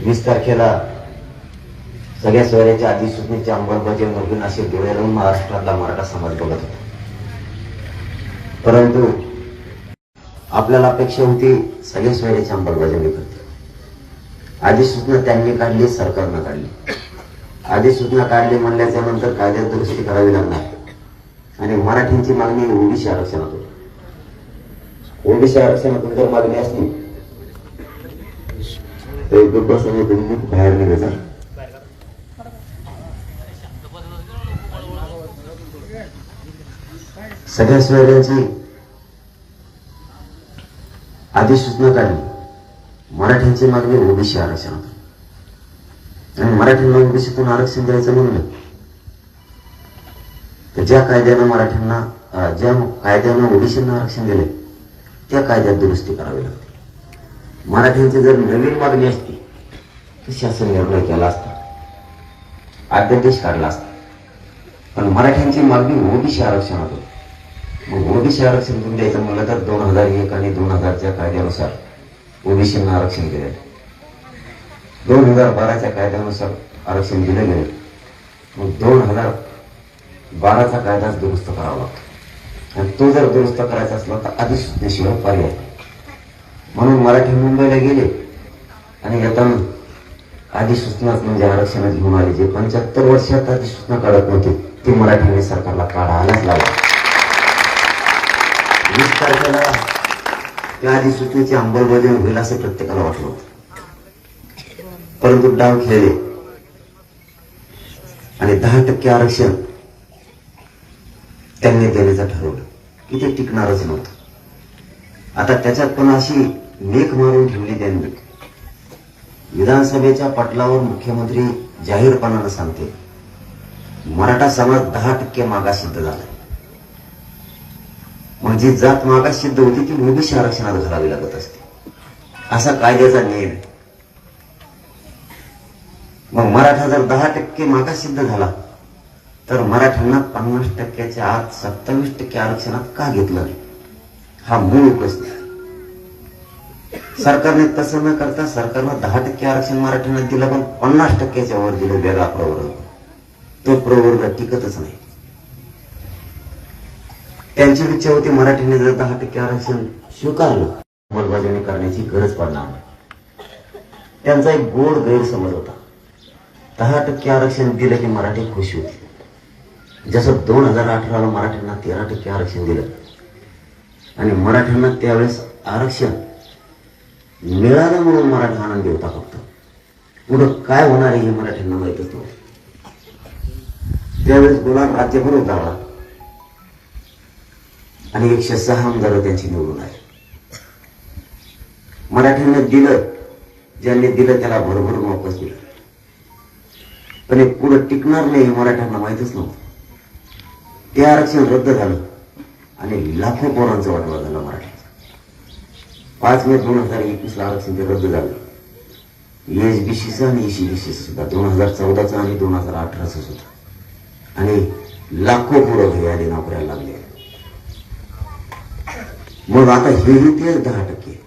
वीस तारखेला सगळ्या सोयऱ्याच्या अधिसूचनेची अंमलबजावणी होईल असे डोळे लावून महाराष्ट्रातला मराठा समाज बघत होता. परंतु आपल्याला अपेक्षा होती सगळ्या सोयऱ्याची अंमलबजावणी करते अधिसूचना त्यांनी काढली सरकारनं काढली. अधिसूचना काढली म्हणल्याच्या नंतर कायद्यात दुरुस्ती करावी लागणार. आणि मराठींची मागणी ओबीसी आरक्षणात होती ओबीसी आरक्षणातून जर मागणी असली तर एक बसने बाहेर निघायचा. सगळ्या सोयऱ्यांची अधिसूचना काढली. मराठ्यांची मागणी ओबीसी आरक्षणात आणि मराठ्यांना ओबीसीतून आरक्षण द्यायचं म्हणलं तर ज्या कायद्यानं मराठ्यांना ज्या कायद्यानं ओबीसींना आरक्षण दिले त्या कायद्यात दुरुस्ती करावी लागते. मराठ्यांची जर नवीन मागणी असते तर शासन निर्णय केला असता. अध्यादेश काढला असता. पण मराठ्यांची मागणी ओबीसी आरक्षणात होती. मग ओबीसी आरक्षण तुम्ही द्यायचं म्हणलं तर दोन हजार एक आणि दोन हजारच्या कायद्यानुसार ओबीसींना आरक्षण दिले दोन हजार बाराच्या कायद्यानुसार आरक्षण दिले गेले. मग दोन हजार बाराचा कायदाच दुरुस्त करावा लागतो. आणि तो जर दुरुस्त करायचा असला तर अधिसूचनेशिवाय पर्याय म्हणून मराठी मुंबईला गेले आणि येताना अधिसूचनाच म्हणजे आरक्षणात घेऊन आले जे पंच्याहत्तर वर्षात अधिसूचना काढत नव्हती ते मराठीने सरकारला काढायलाच लागली वीस तारखेला त्या अधिसूचनेची अंमलबजावणी होईल असं प्रत्येकाला वाटलं होतं. परंतु डाव खेळले. आणि दहा टक्के आरक्षण त्यांनी देण्याचं ठरवलं. की ते टिकणारच नव्हतं. आता त्याच्यात पण अशी लेख मारून ठेवली त्यांनी. विधानसभेच्या पटलावर मुख्यमंत्री जाहीरपणानं सांगते मराठा समाज दहा टक्के मागास सिद्ध झाला मग जी जात मागास सिद्ध होती ती ओबीसी आरक्षणात घालावी लागत असते. असा कायद्याचा नियम मग मराठा जर दहा टक्के मागास सिद्ध झाला तर मराठ्यांना पन्नास टक्क्याच्या आत सत्तावीस टक्के आरक्षणात का घेतलं? हा मूळ प्रश्न सरकारने तसं न करता सरकारनं दहा टक्के आरक्षण मराठ्यांना दिलं पण पन्नास टक्क्याच्या वर दिलं वेगळा प्रवर्ग. तो प्रवर्ग टिकतच नाही. त्यांची इच्छा होती मराठीने जर दहा टक्के आरक्षण स्वीकारलं अंमलबजावणी करण्याची गरज पडणार नाही. त्यांचा एक गोड गैरसमज होता. दहा टक्के आरक्षण दिलं की मराठी खुश होती. जसं दोन हजार अठराला मराठ्यांना तेरा टक्के आरक्षण दिलं आणि मराठ्यांना त्यावेळेस आरक्षण मिळालं म्हणून मराठा आनंदी होता फक्त. पुढं काय होणार आहे हे मराठ्यांना माहीत होतो त्यावेळेस गुलाम राज्यभर होता आणि एकशे सहा आमदार त्यांची निवडून आहे मराठ्यांना दिलं. ज्यांनी दिलं त्याला भरभरून वापस दिलं. पण हे पुढं टिकणार नाही हे मराठ्यांना माहितच नव्हतं. ते आरक्षण रद्द झालं. आणि लाखो पोरांचं वाटवा झालं मराठ्याचं. पाच मे दोन हजार एकवीस ला आरक्षण ते रद्द झालं. एस बी सीचं आणि एसी बी सीचं सुद्धा दोन हजार चौदाचं आणि दोन हजार अठराचं सुद्धा. आणि लाखो पोरं घरी नोकऱ्या नोकऱ्याला लागले. मग आता हेही तेच दहा टक्के.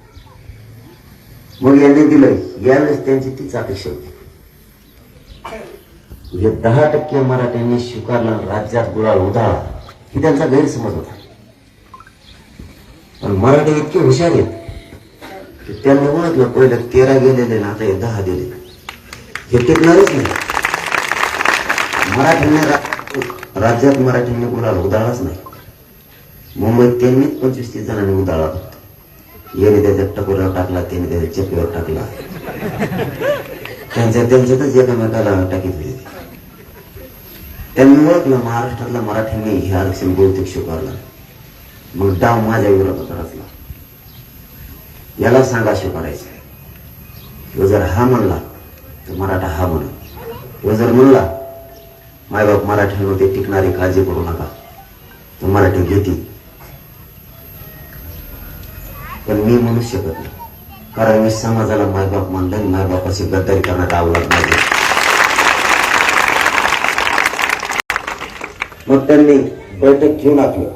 मग यांनी दिलं यावेळेस त्यांची तीच अपेक्षा होती. हे दहा टक्के मराठ्यांनी स्वीकारला राज्यात गुलाल उधाळा ही त्यांचा गैरसमज होता. पण मराठी इतके हुशार आहेत. त्यांनी ओळखलं पहिलं तेरा गेलेले ना आता हे दहा दिले हे टिकणारच नाही. मराठीने रा- राज्यात मराठींनी कुणाला उदाळाच नाही. मुंबईत त्यांनीच पंचवीस तीस जणांनी उदाळा फक्त. याने त्याच्या टकोऱ्यावर टाकला त्याने त्याच्या चेपीवर टाकला. त्यांच्या त्यांच्यातच एकामेकाला टाकीत होते. त्यांनी ओळखलं महाराष्ट्रातल्या मराठ्यांनी हे आरक्षण बहुतेक स्वीकारलं. मग डाव माझ्या विरोधात रचला. याला सांगा स्वीकारायचं तो जर हा म्हणला तर मराठा हा म्हणा. तो जर म्हणला मायबाप मराठ्यांमध्ये टिकणारी काळजी करू नका. तर मराठी घेतील. पण मी म्हणू शकत नाही कारण मी समाजाला मायबाप मानलं आणि गद्दारी करण्यात आवडत नाही. मग त्यांनी बैठक घेऊन आपलं.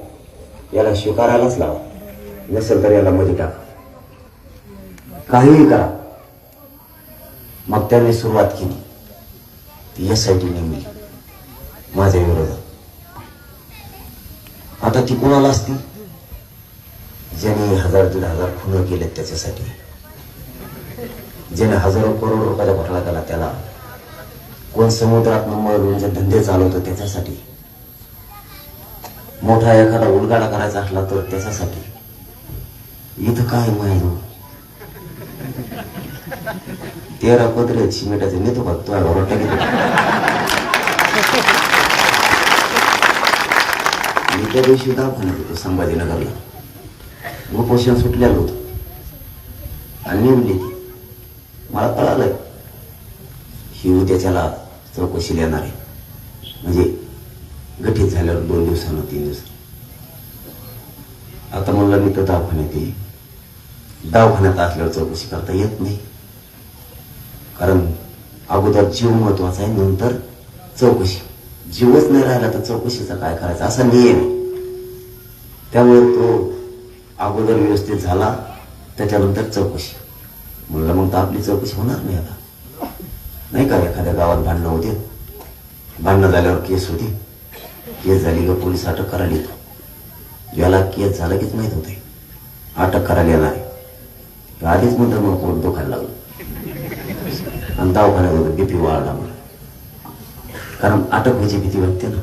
याला स्वीकारायलाच लावा. नसेल तर याला मध्ये टाका. काहीही करा. मग त्यांनी सुरुवात केली. ती एस आय टी नेमली माझ्या विरोधात. आता ती कोणाला असती? ज्याने हजार दीड हजार खुनं केलेत त्याच्यासाठी. ज्याने हजारो करोड रुपयाचा घोटाळा केला त्याला. कोण समुद्रात मळून जे धंदे चालवतो त्याच्यासाठी? मोठा एखादा उलगाडा करायचा असला तर त्याच्यासाठी. इथं काय माहिती? तेरा पत्रे सिमेंटाचे नेतो का तुला रोटा घेतो मी त्या दिवशी दवाखान्यात होतो संभाजीनगरला उपोषण सुटलेलं होतं आणि नेमली ती मला कळालं ही उद्या त्याला चौकशी देणार आहे म्हणजे गठीत झाल्यावर दोन दिवसानं तीन दिवस आता म्हणलं मी तर दवाखान्यात येईल दवाखान्यात असल्यावर चौकशी करता येत नाही कारण अगोदर जीव महत्त्वाचा आहे नंतर चौकशी. जीवच नाही राहिला तर चौकशीचा काय करायचं? असा नियम त्यामुळे तो अगोदर व्यवस्थित झाला त्याच्यानंतर चौकशी. म्हणलं मग तर आपली चौकशी होणार नाही आता. नाही का एखाद्या गावात भांडणं होते? भांडणं झाल्यावर केस होती. केस झाली का पोलीस अटक करायला येतो. याला केस झाला कीच माहीत होते अटक करायला येणार आहे. आधीच म्हणतात मग पोट दुखायला लागलं. आणि दवाखान्यात होतं बीपी वाढला मला कारण अटक व्हायची भीती वाटते ना.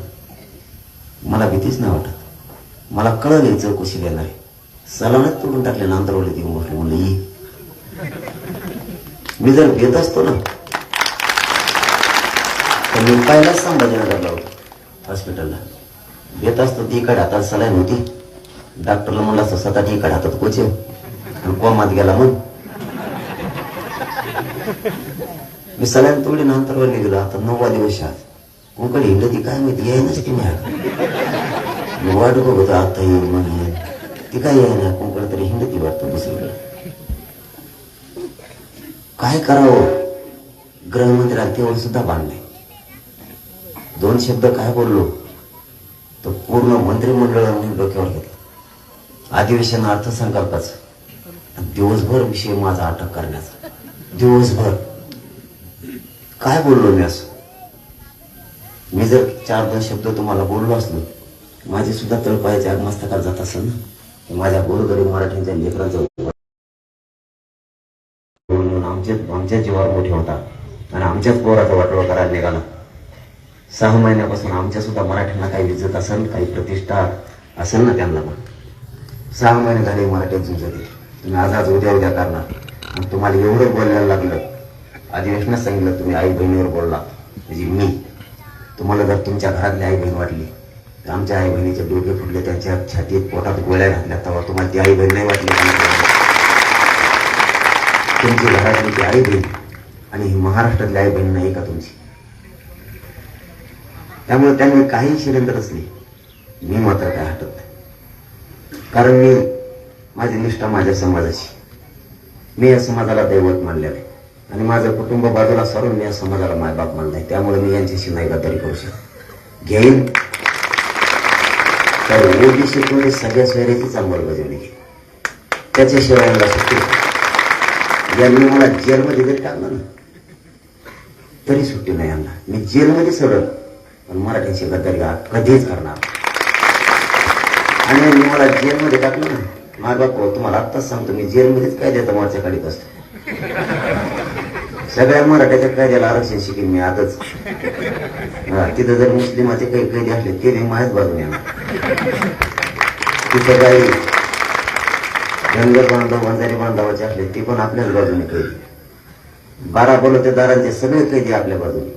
मला भीतीच नाही वाटत. मला कळलं चौकशी देणार आहे सलानच तोडून टाकले नांदरवले ती गोष्ट म्हणलं ये मी जर घेत असतो ना तर मी पहिलाच संभाजीनगरला होतो हॉस्पिटलला घेत असतो ती इकडे हातात सलाईन होती. डॉक्टरला म्हणलं असतं स्वतः इकडे हातात कोचे आणि कोमात गेला मग मी सगळ्यांना तोडली नंतरवर निघलो आता नववा दिवस आज कोणकडे हिंड ती काय माहिती? याय की मी वाट बघतो आता येईल मग येईल ती काय येईना? ना कोणकडे तरी हिंडती वाटतं दुसरीकडे. काय करावं? गृहमंत्र्याला तेवढं सुद्धा बांधले दोन शब्द काय बोललो? तर पूर्ण मंत्रिमंडळाने डोक्यावर घेतलं? अधिवेशन अर्थसंकल्पाचं. दिवसभर विषय माझा अटक करण्याचा. दिवसभर. काय बोललो मी असं? मी जर चार दोन शब्द तुम्हाला बोललो असलो माझे सुद्धा तळपायाच्या मस्तकात जात असेल ना? माझ्या गोरगरीब मराठ्यांच्या लेकरांचा म्हणून आमच्या जीवावर मोठे होता आणि आमच्याच पोराचा वाटोळ करायला निघाला. सहा महिन्यापासून आमच्या सुद्धा मराठ्यांना काही इज्जत असेल काही प्रतिष्ठा असेल ना त्यांना पण? सहा महिने झाले मराठ्यांची इज्जत तुम्ही आज आज उद्या उद्या करणार. आणि तुम्हाला एवढं बोलायला लागलं अधिवेशनात सांगितलं तुम्ही आई बहिणीवर बोलला. म्हणजे मी. तुम्हाला जर तुमच्या घरातली आई बहीण वाटली तर आमच्या आई बहिणीचे डोके फुटले त्यांच्या छातीत पोटात गोळ्या घातल्या तेव्हा तुम्हाला ती आई बहीण नाही वाटली. तुमची घरातली ती आई बहीण आणि ही महाराष्ट्रातली आई बहीण नाही का तुमची? त्यामुळे त्यांनी काही षडयंत्र असली मी मात्र काय हटत नाही. कारण मी माझी निष्ठा माझ्या समाजाची. मी या समाजाला दैवत मानलेलं आहे. आणि माझं कुटुंब बाजूला सरून मी या समाजाला मायबाप मानलाय. त्यामुळे मी यांच्याशी नाही गद्दारी करू शकत. घेईन. तर ओबीसी तुम्ही सगळ्या सोयऱ्याचीच अंमलबजावणी घे त्याच्याशिवाय यांना सुट्टी यांनी मला जेलमध्ये जरी टाकलं ना तरी सुट्टी नाही यांना मी जेलमध्ये सरळ पण मराठ्याची गद्दारी कधीच करणार आणि मी मला जेलमध्ये टाकलं ना माझा बाप तुम्हाला आत्ताच सांगतो मी जेलमध्येच काय देतो मोर्चा काढीत असतो. सगळ्या मराठ्याच्या कायद्याला आरक्षण शिकेन मी आताच. हा, तिथं जर मुस्लिमाचे काही कैदी असले ते नाही माझ्याच बाजूने येणार. तिथं काही धनगर बांधव वंजारी बांधवाचे असले ते पण आपल्याच बाजूने कैदी बारा बलोते दारांचे सगळे कैदी आपल्या बाजूने.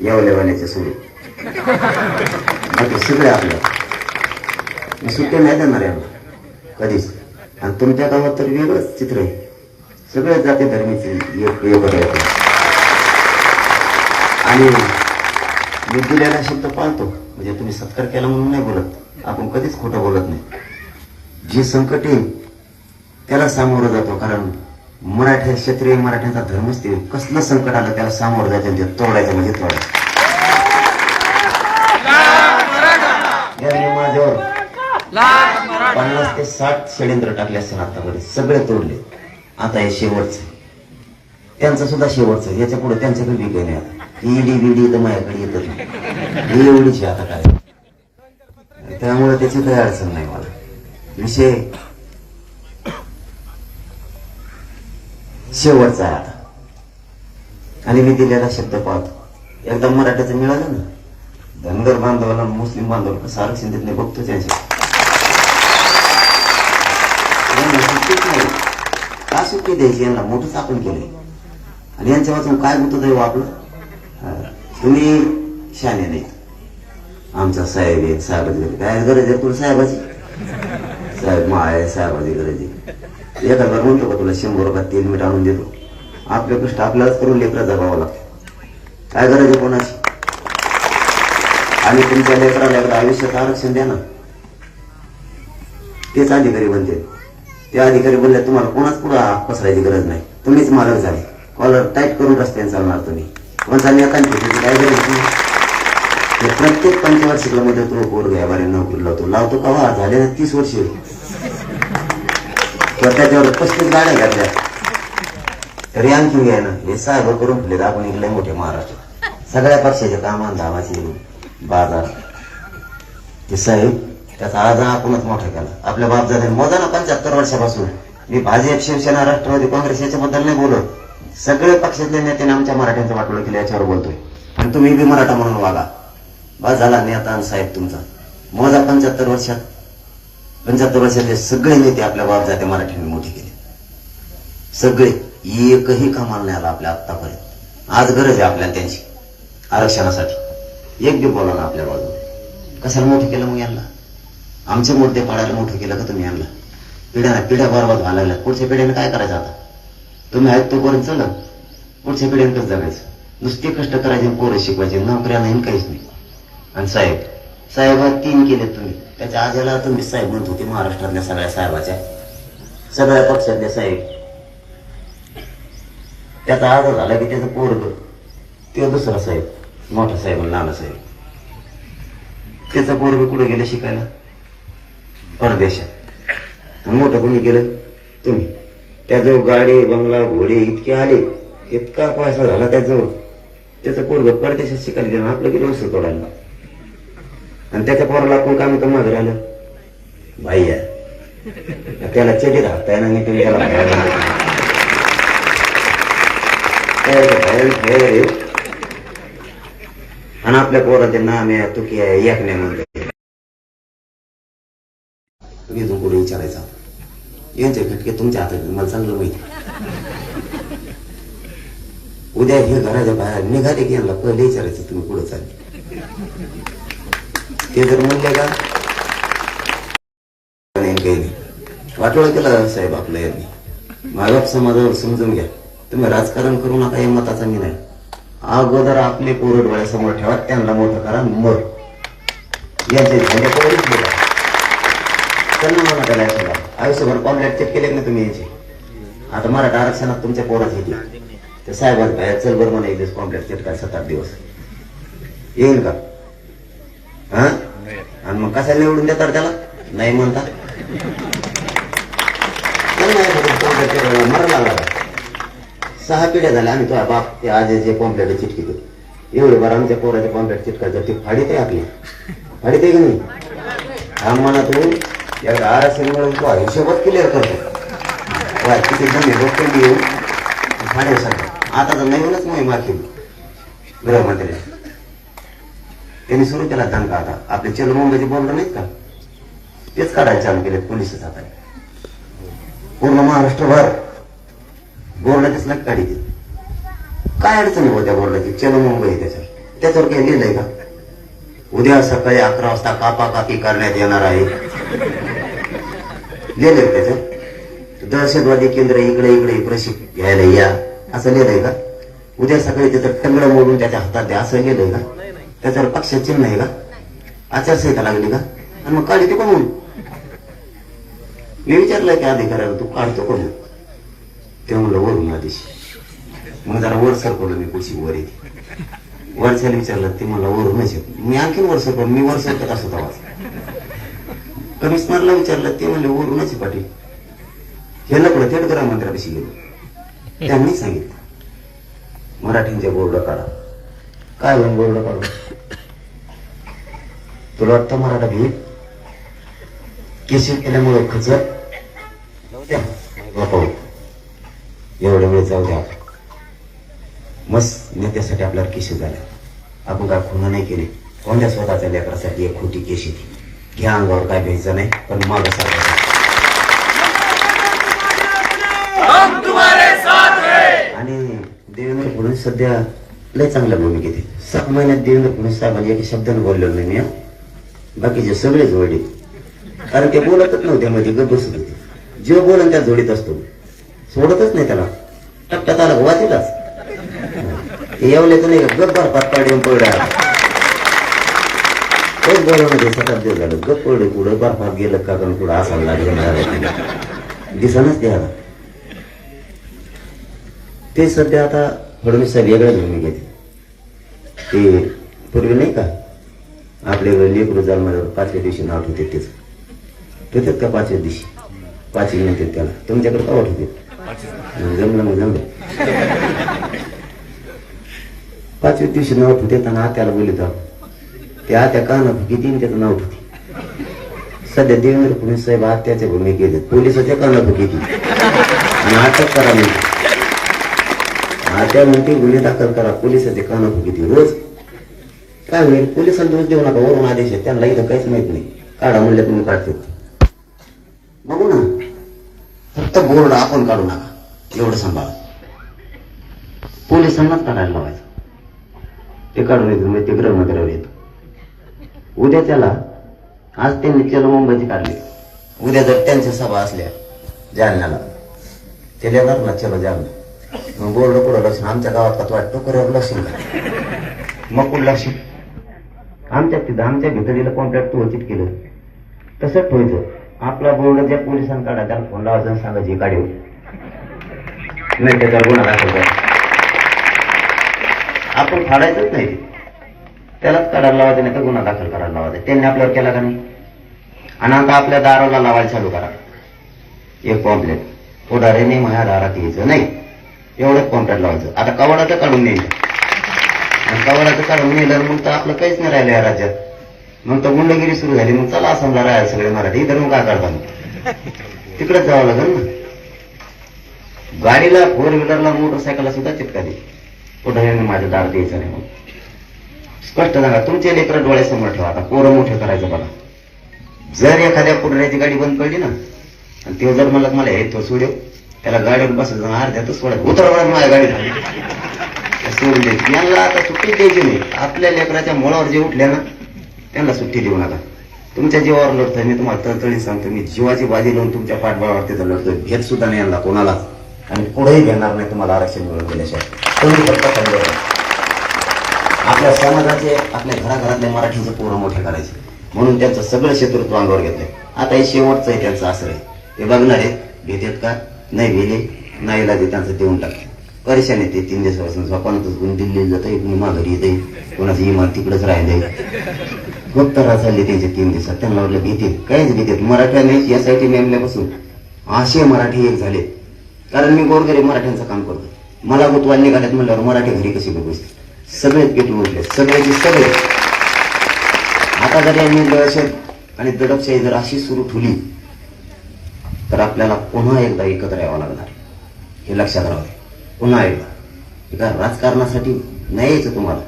येवलेवाल्याचे सुरू बाकी सगळे आपल्या. सुट्ट्या नाही देणार आहे कधीच. आणि तुमच्या गावात तर वेगळंच चित्र आहे. सगळ्या जाती धर्मीचे योग एकत्र आणि मी दिलेला शब्द पाळतो. म्हणजे तुम्ही सत्कार केला म्हणून नाही बोलत. आपण कधीच खोटं बोलत नाही. जे संकट येईल त्याला सामोरं जातो. कारण मराठ्या क्षत्रिय मराठ्यांचा धर्मच ते कसलं संकट आलं त्याला सामोरं जायचं म्हणजे तोडायचं म्हणजे तोडायचं. माझ्यावर पन्नास ते साठ षडयंत्र टाकले असतील आतापर्यंत. सगळे तोडले. आता हे शेवटचं त्यांचं सुद्धा शेवटचं याच्यापुढे त्यांच्याकडे बी काही नाही आता. ईडी बीडी तर माझ्याकडे येतच नाही. ही एवढीच आहे आता काय? त्यामुळे त्याची काही अडचण नाही मला. विषय शेवटचा आहे आता. आणि मी दिलेला शब्द पाहतो. एकदा मराठ्याचं मिळालं ना धनगर बांधवाला मुस्लिम बांधव कसं आरक्षण देत नाही बघतो त्यांच्या यांना सुट्टी द्यायची यांना मोठंच आपण केलंय. आणि यांच्या वाचून काय होतं ते आपलं तुम्ही शाने नाही. आमचा साहेब आहे साहेबाची काय गरज आहे तुला साहेबाची? साहेब माय साहेबाची गरज आहे. एखादा म्हणतो का तुला शंभर रुपयात तेल मीठ आणून देतो. आपले कष्ट आपल्यालाच करून लेकरा जगावं लागतं. काय गरज आहे कोणाची? आणि तुमच्या लेकराला एकदा आयुष्यात आरक्षण द्या ना. तेच अधिकारी बनते. त्या अधिकारी बोलले तुम्हाला कोणाच पुढे पसरायची गरज नाही. तुम्हीच मालक झाले. कॉलर टाईट करून रस्त्याने चालणार तुम्ही. कोणता नेता आता काय गरज हे प्रत्येक पंचवार्षिकला मध्ये तो पोर घ्यावाने नोकरी लावतो लावतो का? वा झाले ना तीस वर्ष. तर त्याच्यावर पस्तीस गाड्या घातल्या. तरी आणखी घ्या ना हे साहेब करून फुले आपण इकडे मोठे महाराष्ट्र. सगळ्या पक्षाचे कामान धामाचे बाजार. ते साहेब त्याचा आज आपणच मोठा केला. आपल्या बापजा मोजा ना पंच्याहत्तर वर्षापासून. मी भाजप शिवसेना राष्ट्रवादी काँग्रेस याच्याबद्दल नाही बोलत. सगळे पक्षातले नेत्याने आमच्या मराठ्यांचं वाटोळ केलं याच्यावर बोलतोय. आणि तुम्ही बी मराठा म्हणून वागा. बस झाला नेता आणि साहेब तुमचा. मोजा पंच्याहत्तर वर्षात. पंच्याहत्तर वर्षातले सगळे नेते आपल्या बाप जाते मराठ्यांनी मोठे केले. सगळे. एकही कामाला नाही आला आपल्या आत्तापर्यंत. आज गरज आहे आपल्याला त्यांची. आरक्षणासाठी. एक बी बोला ना आपल्या बाजूने कशाला मोठं केलं मग यांना? आमचे मुद्दे पाडायला मोठं केलं का तुम्ही यांना पिढ्या पिढ्या बरोबर घालायला. पुढच्या पिढ्याने काय करायचं आता? तुम्ही आहेत तोपर्यंत चला. पुढच्या पिढ्याने कसं जगायचं. नुसते कष्ट करायचे पोरं शिकवायचे. नोकऱ्या नाही काहीच नाही. आणि साहेब साहेबात तीन केले तुम्ही. त्याच्या आजाला तुम्ही साहेब म्हणत होते महाराष्ट्रातल्या सगळ्या साहेबाच्या. सगळ्या पक्षातल्या साहेब. त्याचा आजार झाला की त्याचं पोरग ते दुसरा साहेब. मोठा साहेब आणि लहान साहेब. त्याचा पोरग कुठे गेलं शिकायला? परदेशात. मोठं कोणी केलं? तुम्ही. त्याजवळ गाडी बंगला घोडे इतके आले इतका पैसा झाला त्याजवळ. त्याचं पोरग परदेशात शिकायला गेलं आपलं गेलं उसळ तोडायला आणि त्याच्या पोराला आपण काम म्हणतो मागे राहिलं? भाई आहे त्याला चेटी राहता येणार नाही तुम्ही त्याला आणि. आपल्या पोराचे नाम आहे तुकी आहे एक नाही म्हणते तुम्ही जो विचारायचा. यांचे खटके तुमच्या हातात मला चांगलं माहिती उद्या हे घराच्या बाहेर निघाले की यांना पहिले विचारायचं तुम्ही पुढे चालले. ते जर म्हणले का? काही नाही. साहेब आपलं यांनी. मायबाप समाजावर समजून घ्या. तुम्ही राजकारण करू नका या मताचा मी नाही. अगोदर आपले पोरं डोळ्यासमोर ठेवा त्यांना मोठं करा मग यांचे त्यांना मना त्याला याच्याला आयुष्यभर कॉन्ट्रॅक्ट चेक केले ना तुम्ही यांचे? आता मराठा आरक्षणात तुमच्या पोरात येते ते साहेबात बाहेर चल बरं म्हणा येईल कॉन्ट्रॅक्ट चेक काय सात आठ दिवस. येईल का? हा? आणि मग कसा निवडून देतात त्याला? नाही म्हणता. चल ना लागला सहा पिढ्या झाल्या आम्ही तुझ्या बाप ते आज जे कॉम्प्लेट चिटकी एवढे बरं आमच्या पोराचे कॉम्प्लेट चिटकायचं ते फाडीत आहे आपली. फाडीत आहे का नाही? हा म्हणा तू. या आरक्षण मिळून तू हिशोबच क्लिअर करतो वा किती जण डॉक्टर येऊ. सांगा आता तर नवीनच मोहीम केली गृहमंत्री. त्यांनी सुरू केला दणका आता. आपले चेलो मुंबईचे म्हणजे बोललं नाहीत का? तेच काढायला चालू केले पोलिसच आता. पूर्ण महाराष्ट्रभर. बोर्डाचीच लाग काढी काय अडचणी होत्या बोर्डाची? चलो मुंबई त्याच्यावर त्याच्यावर काही लिहिलंय का? उद्या सकाळी अकरा वाजता कापा कापी करण्यात येणार आहे. लिहिलंय त्याचं? दहशतवादी केंद्र इकडे इकडे प्रशिक घ्यायला या. असं लिहिलंय का? उद्या सकाळी त्याचं टंगड मोडून त्याच्या हातात द्या. असं लिहिलंय का? त्याच्यावर पक्ष चिन्ह आहे का? आचारसंहिता लागली का? आणि मग काढी तू म्हणून मी विचारलं की अधिकाऱ्याला तू काढतो कोण? ते म्हणलं वरून आदेश. मग जरा वर सरकवलं मी कुशी वर येते. वरच्याला विचारलं ते मला वरून येत मी आणखीन वर्ष पण मी वर्ष सरकत असतो तेव्हा कमिशनरला विचारलं ते म्हणले वरूनच नाही पाटील. हे नको थेट गृहमंत्र्यापाशी गेलो. त्यांनी सांगितलं मराठींचे बोर्ड काढा. काय होऊन बोर्ड काढू? तुला वाटतं मराठा भीत केशी केल्यामुळं खचत जाऊ द्या. हो. एवढ्या वेळ जाऊ द्या मस्त नेत्यासाठी आपल्याला केशी झाल्या आपण काय खुणा नाही केली. कोणत्या स्वतःच्या लेकरासाठी एक खोटी केशी ती? घ्या अंगावर काय घ्यायचं नाही पण मागं सारखं आणि देवेंद्र फडणवीस सध्या लय चांगल्या भूमिकेत सात महिन्यात देवेंद्र फडणवीस साहेबांनी एका शब्दाने बोललेलो नाही मी हं. बाकीचे सगळेच वडील. कारण ते बोलतच नव्हते मध्ये गप बसत होते. जे बोलन त्या जोडीत असतो. सोडतच नाही त्याला. टप्प्यात आला वाचेलाच ते येवलेच नाही का? गप भर पात पाडून पडला. तेच बोलवण्याचे म्हणजे सतत दिवस झालं. गप पडलं पुढं बर्फात गेलं का कारण पुढं असायला लागलं दिसनच आता. ते सध्या आता फडणवीस साहेब वेगळ्या भूमिकेत आहे. ते पूर्वी नाही का? आपले लेकरू जन्माल्यावर पाचव्या दिवशी नाव ठेवते तेच ठेवतात का पाचव्या दिवशी? पाचवी म्हणतात त्याला. तुमच्याकडे का ठेवते जमलं मग जमलं. पाचव्या दिवशी नाव ठेवते त्यांना आत्याला बोलित ते आत्या का ना किती त्याचं नाव ठेवते. सध्या देवेंद्र फडणवीस साहेब आत्याच्या भूमिकेत आहेत पोलिसाच्या काना किती आणि अटक करा म्हणते आत्या म्हणते गुन्हे दाखल करा. पोलिसाचे काना किती रोज. काय होईल? पोलिसांना रोज देऊ नका. वरून आदेश आहे त्यांना इथं काहीच माहीत नाही. काढा म्हणलं तुम्ही काढते. बघू ना. फक्त बोर्ड आपण काढू नका. एवढं सांभाळा. पोलिसांनाच काढायला लावायचं. ते काढून येतो म्हणजे ते गृहमंत्र्यावर येतो उद्या त्याला आज त्यांनी त्याला मुंबईची काढली. उद्या जर त्यांच्या सभा असल्या जालन्याला ते येणार ना चलो जालना. मग बोर्ड कुठं लक्ष आमच्या गावात का वाटतो टोकऱ्यावर लक्ष का? मग कुठं लक्ष आमच्या तिथं आमच्या भितडीला कॉन्ट्रॅक्ट तू वचित केलं. तसंच ठेवायचं. आपला बोर्ड ज्या पोलिसांना काढा त्याला फोन लावायचं सांगायची गाडी नाही त्याच्यावर गुन्हा दाखल आपण फाडायचंच नाही. त्यालाच काढायला लावायचं नाही तर गुन्हा दाखल करायला लावायचा. त्यांनी आपल्यावर केला का नाही? आणि आता आपल्या दाराला लावायला चालू करा. एक पॉम्पलेट पुढाऱ्याने माझ्या दारात यायचं नाही. एवढंच कॉम्प्लेट लावायचं. आता कवाडाचं काढून नेलं. आणि कवाडाचं काढून नेलं मग तर आपलं काहीच नाही राहिलं या राज्यात. मग तर गुंडगिरी सुरू झाली. मग चला आसामला राहायला सगळे मराठी. इतर मग काय करता तिकडेच जावं लागेल ना. गाडीला फोर व्हीलरला मोटरसायकलला सुद्धा चिटका दे. पुढाऱ्याने माझं दार द्यायचं नाही मग स्पष्ट झाला तुमचे लेकर डोळ्यासमोर ठेवा आता पोरं मोठे करायचं बघा. जर एखाद्या पुढऱ्याची गाडी बंद पडली ना आणि तो जर मला मला हे तो सोडव त्याला गाडीवर बसत आणि अर्ध्यातच सोडायचं उतर माझ्या गाडीला. सोडून द्यायची यांना आता सुट्टी द्यायची नाही. आपल्या लेकराच्या मुळावर जे उठल्या ना त्यांना सुट्टी देऊ नका. तुमच्या जीवावर लढतोय मी तुम्हाला तळतळी सांगतो मी जीवाची बाजी लावून तुमच्या पाठबळावर तिथं लढतोय. घेत सुद्धा नाही यांना कोणालाच. आणि पुढेही घेणार नाही तुम्हाला आरक्षण मिळून दिल्याशिवाय. तुम्ही फक्त समजा आपल्या समाजाचे आपल्या घराघरातल्या मराठीचे पूर्ण मोठे करायचे. म्हणून त्यांचं सगळं शत्रुत्व अंगावर घेतलंय. आता हे शेवटचं आहे त्यांचं आश्रय. हे बघणार आहेत घेतात का? नाही गेले नाही लागे त्यांचं देऊन टाकते परेशान येते तीन दिवसापासून. स्वप्नातच कोणी दिल्लीला जाते कोणी माघारी येते कोणाची इमारत तिकडंच राहिले खूप त्रास झाले त्यांचे तीन दिवसात. त्यांना वाटलं घेतील काहीच घेतात नाही यासाठी नेमल्यापासून. असे मराठी एक झाले. कारण मी गोरगरीब मराठ्यांचं काम करतो. मला गुतवाल निघाल्यात म्हणल्यावर मराठी घरी कशी बघू सगळेच पेटून उठले सगळ्याचे सगळे. आता जर यांनी दहशत आणि दडपशाही जर अशी सुरू ठेवली तर आपल्याला पुन्हा एकदा एकत्र यावं लागणार. हे लक्षात राहू पुन्हा एकदा. एका राजकारणासाठी नाही यायचं तुम्हाला.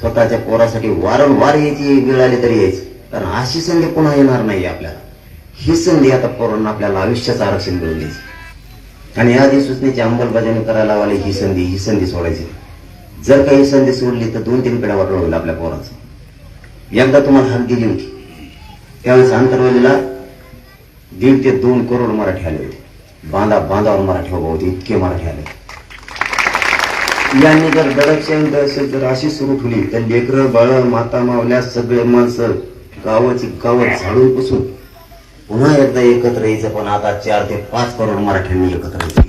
स्वतःच्या पोरासाठी वारंवार यायची वेळ आली तरी यायची. कारण अशी संधी पुन्हा येणार नाही आपल्याला. ही संधी आता पोरांना आपल्याला आयुष्याचं आरक्षण मिळून द्यायची. आणि या अधिसूचनेची अंमलबजावणी करायला वाली ही संधी ही संधी सोडायची. जर काही संधी सोडली तर दोन तीन पिढ्या वाटलं होईल आपल्या पोराचं. एकदा तुम्हाला हात दिली होती. त्यावेळेस आंतरवालीला दीड ते दोन करोड मराठी आले होते. बांधा बांधावर मराठी उभा होते इतके मराठी आले. यांनी जर दडपशाही दहशत जर अशी सुरू ठेवली तर लेकरं बाळ माता मावल्या सगळे माणसं गावाची गावं झाडून पुसून पुन्हा एकदा एकत्र यायचं पण आता चार ते पाच करोड मराठ्यांनी एकत्र यायचं.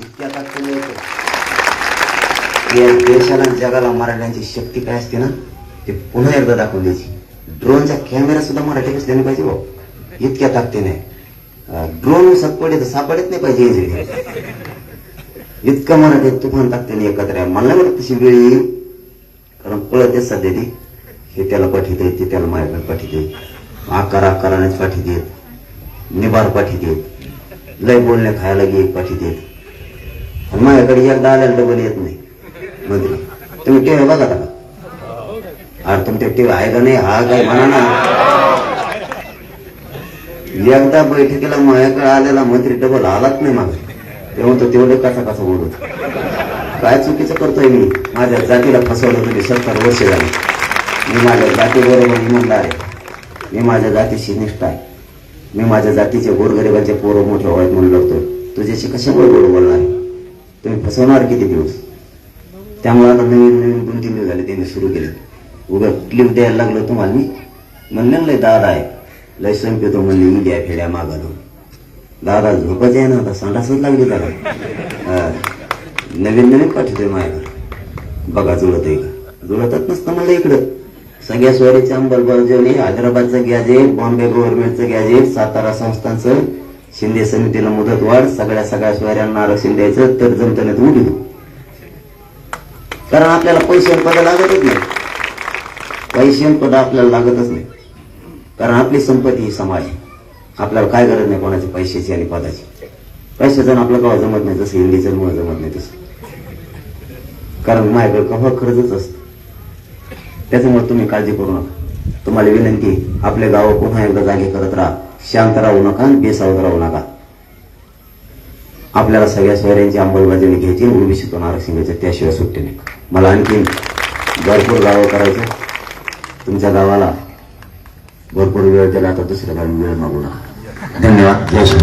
या देशाला जगाला मराठ्यांची शक्ती काय असते ना ते पुन्हा एकदा दाखवून द्यायची. ड्रोनचा कॅमेरा सुद्धा मराठी बसल्याने पाहिजे भाऊ? इतक्या ताकदीने. ड्रोन सापडे तर सापडत नाही पाहिजे हे इतकं मराठी तुफान ताकदीने एकत्र आहे. मला नाही वाटत तशी वेळ येईल. कारण पळत सध्या ती. हे त्याला पाठीत दे ते त्याला माझ्याकडे पाठीत आहे आकार आकारानेच पाठीत देत निबार पाठी देत. लय बोलणे खायला घे पाठी देत. आणि माझ्याकडे एकदा आल्याला डबल येत नाही. मंत्री तुम्ही टीव्ही बघा का? अरे तुमच्या टीव्ही आहे का नाही? हा काय म्हणा ना. एकदा बैठकीला माझ्याकडे आलेला मंत्री डबल आलाच नाही माझा तेव्हा तो तेवढे कसा कसा बोलत काय चुकीचं करतोय मी? माझ्या जातीला फसवलं तरी सत्तर वर्ष झाली. मी माझ्या जातीबरोबर इमानदार आहे. मी माझ्या जातीशी निष्ठा आहे. मी माझ्या जातीचे गोरगरिबांचे पोरं मोठे व्हायत म्हणून लढतोय. तुझ्याशी कशामुळे गोड बोलणार? तुम्ही फसवणार किती दिवस? त्यामुळे आता नवीन नवीन दोन तीन दिवस झाले त्यांनी सुरू केले. उगा क्लिप द्यायला लागलो तुम्हाला मी. म्हणलं लय दादा आहे. लय संपतो म्हणले इड्या फेड्या मागालो दादा झोपच आहे ना आता संडासच लागली त्याला. नवीन नवीन पाठवतोय माझ्याकडे बघा जुळत आहे का? जुळतच नसतं म्हणलं इकडं. सगळ्या स्वारीच्या अंमलबजावणी हैदराबादचं गॅजेट बॉम्बे गव्हर्नमेंटचं गॅजेट सातारा संस्थांचं शिंदे समितीला मुदत वाढ सगळ्या सगळ्या स्वाऱ्यांना आरक्षण द्यायचं तर जमताना उडी कारण आपल्याला पैसे पद लागतच नाही. पैसे पद आपल्याला लागतच नाही. कारण आपली संपत्ती ही समाज आहे. आपल्याला काय गरज नाही कोणाची पैशाची आणि पदाची. पैशाचं आणि आपलं कवा जमत नाही जसं हिंदीचं मुळं जमत नाही तसं. कारण माझ्याकडे कव्हा खर्चच असतं. त्याच्यामुळे तुम्ही काळजी करू नका. तुम्हाला विनंती आपले गाव पुन्हा एकदा जागे करत राहा. शांत राहू नका आणि बेसावत राहू नका. आपल्याला सगळ्या सोयऱ्यांची अंमलबजावणी घ्यायची आणि ओबीसीतून आरक्षण त्याशिवाय सुट्टी नाही. मला आणखी भरपूर गावं करायचं. तुमच्या गावाला भरपूर वेळ दिला आता दुसऱ्या गावी वेळ मागू नका. धन्यवाद. जय श्री